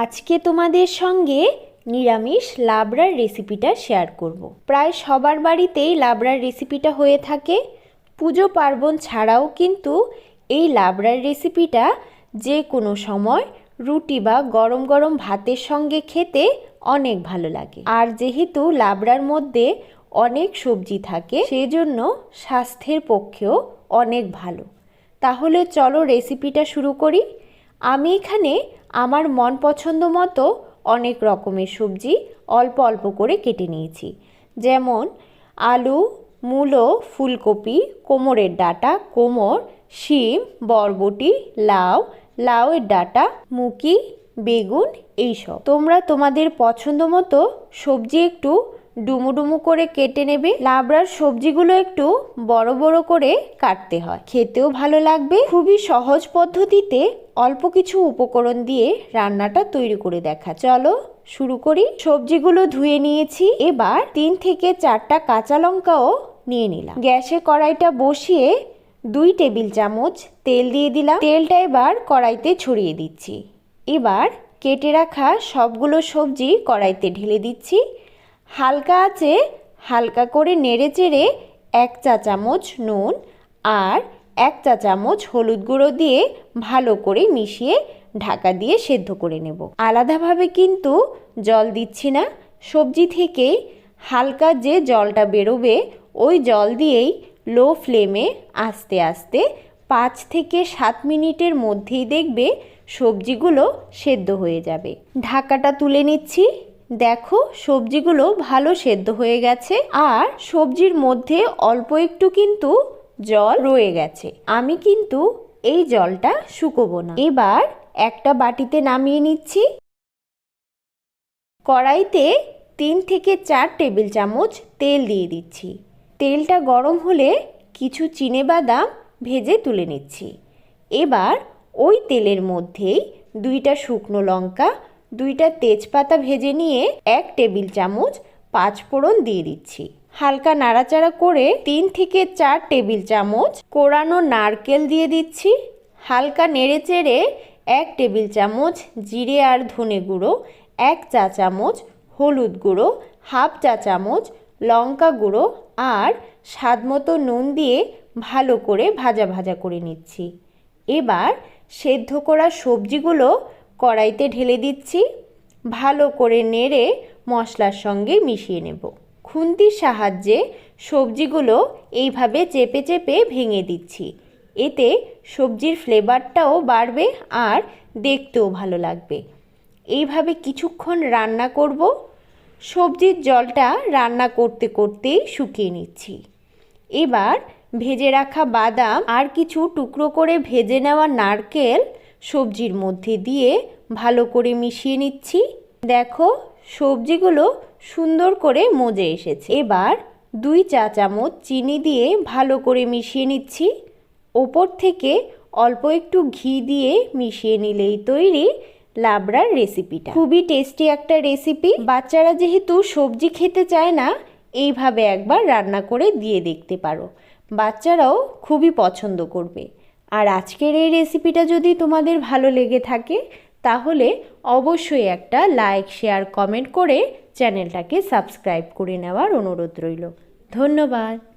আজকে তোমাদের সঙ্গে নিরামিষ লাবড়ার রেসিপিটা শেয়ার করব। প্রায় সবার বাড়িতেই লাবড়ার রেসিপিটা হয়ে থাকে। পুজো পার্বণ ছাড়াও কিন্তু এই লাবড়ার রেসিপিটা যে কোনো সময় রুটি বা গরম গরম ভাতের সঙ্গে খেতে অনেক ভালো লাগে। আর যেহেতু লাবড়ার মধ্যে অনেক সবজি থাকে, সেজন্য স্বাস্থ্যের পক্ষেও অনেক ভালো। তাহলে চলো রেসিপিটা শুরু করি। আমি এখানে আমার মন পছন্দ মতো অনেক রকমের সবজি অল্প অল্প করে কেটে নিয়েছি। যেমন আলু, মূলো, ফুলকপি, কোমরের ডাটা, কোমর, শিম, বরবটি, লাউ, লাউয়ের ডাটা মুকি বেগুন এইসব। তোমরা তোমাদের পছন্দ মতো সবজি একটু ডুমু ডুমু করে কেটে নেবে। লাবড়ার সবজিগুলো একটু বড় বড় করে কাটতে হয়। খেতেও ভালো লাগবে। খুবই সহজ পদ্ধতিতে অল্প কিছু উপকরণ দিয়ে রান্নাটা তৈরি করে দেখা। চলো শুরু করি। সবজিগুলো ধুয়ে নিয়েছি। এবার তিন থেকে চারটা কাঁচা লঙ্কাও নিয়ে নিলাম। গ্যাসে কড়াইটা বসিয়ে দুই টেবিল চামচ তেল দিয়ে দিলাম। তেলটা এবার কড়াইতে ছড়িয়ে দিচ্ছি। এবার কেটে রাখা সবগুলো সবজি কড়াইতে ঢেলে দিচ্ছি। হালকা আছে, হালকা করে নেড়ে চেড়ে এক চা চামচ নুন আর এক চা চামচ হলুদ গুঁড়ো দিয়ে ভালো করে মিশিয়ে ঢাকা দিয়ে সেদ্ধ করে নেব। আলাদাভাবে কিন্তু জল দিচ্ছি না। সবজি থেকে হালকা যে জলটা বেরোবে, ওই জল দিয়েই লো ফ্লেমে আস্তে আস্তে পাঁচ থেকে সাত মিনিটের মধ্যেই দেখবে সবজিগুলো সেদ্ধ হয়ে যাবে। ঢাকাটা তুলে নিচ্ছি। দেখো, সবজিগুলো ভালো সেদ্ধ হয়ে গেছে। আর সবজির মধ্যে অল্প একটু কিন্তু জল রয়ে গেছে। আমি কিন্তু এই জলটা শুকোবো না। এবার একটা বাটিতে নামিয়ে নিচ্ছি। কড়াইতে তিন থেকে চার টেবিল চামচ তেল দিয়ে দিচ্ছি। তেলটা গরম হলে কিছু চিনে বাদাম ভেজে তুলে নিচ্ছি। এবার ওই তেলের মধ্যেই দুইটা শুকনো লঙ্কা, দুইটা তেজপাতা ভেজে নিয়ে এক টেবিল চামচ পাঁচ ফোড়ন দিয়ে দিচ্ছি। হালকা নাড়াচাড়া করে তিন থেকে চার টেবিল চামচ কোরানো নারকেল দিয়ে দিচ্ছি। হালকা নেড়ে চেড়ে এক টেবিল চামচ জিরে আর ধনে গুঁড়ো, এক চা চামচ হলুদ গুঁড়ো, হাফ চা চামচ লঙ্কা গুঁড়ো আর স্বাদমতো নুন দিয়ে ভালো করে ভাজা ভাজা করে নিচ্ছি। এবার সেদ্ধ করা সবজিগুলো কড়াইতে ঢেলে দিচ্ছি। ভালো করে নেড়ে মশলার সঙ্গে মিশিয়ে নেব। খুন্তির সাহায্যে সবজিগুলো এইভাবে চেপে চেপে ভেঙে দিচ্ছি। এতে সবজির ফ্লেভারটাও বাড়বে আর দেখতেও ভালো লাগবে। এইভাবে কিছুক্ষণ রান্না করব। সবজির জলটা রান্না করতে করতেই শুকিয়ে নিচ্ছি। এবার ভেজে রাখা বাদাম আর কিছু টুকরো করে ভেজে নেওয়া নারকেল সবজির মধ্যে দিয়ে ভালো করে মিশিয়ে নিচ্ছি। দেখো সবজিগুলো সুন্দর করে মজে এসেছে। এবার দুই চা চামচ চিনি দিয়ে ভালো করে মিশিয়ে নিচ্ছি। ওপর থেকে অল্প একটু ঘি দিয়ে মিশিয়ে নিলেই তৈরি লাবড়ার রেসিপিটা। খুবই টেস্টি একটা রেসিপি। বাচ্চারা যেহেতু সবজি খেতে চায় না, এইভাবে একবার রান্না করে দিয়ে দেখতে পারো। বাচ্চারাও খুবই পছন্দ করবে। আর আজকের এই রেসিপিটা যদি তোমাদের ভালো লেগে থাকে তাহলে অবশ্যই একটা লাইক শেয়ার কমেন্ট করে চ্যানেলটাকে সাবস্ক্রাইব করে নেওয়ার অনুরোধ রইল। ধন্যবাদ।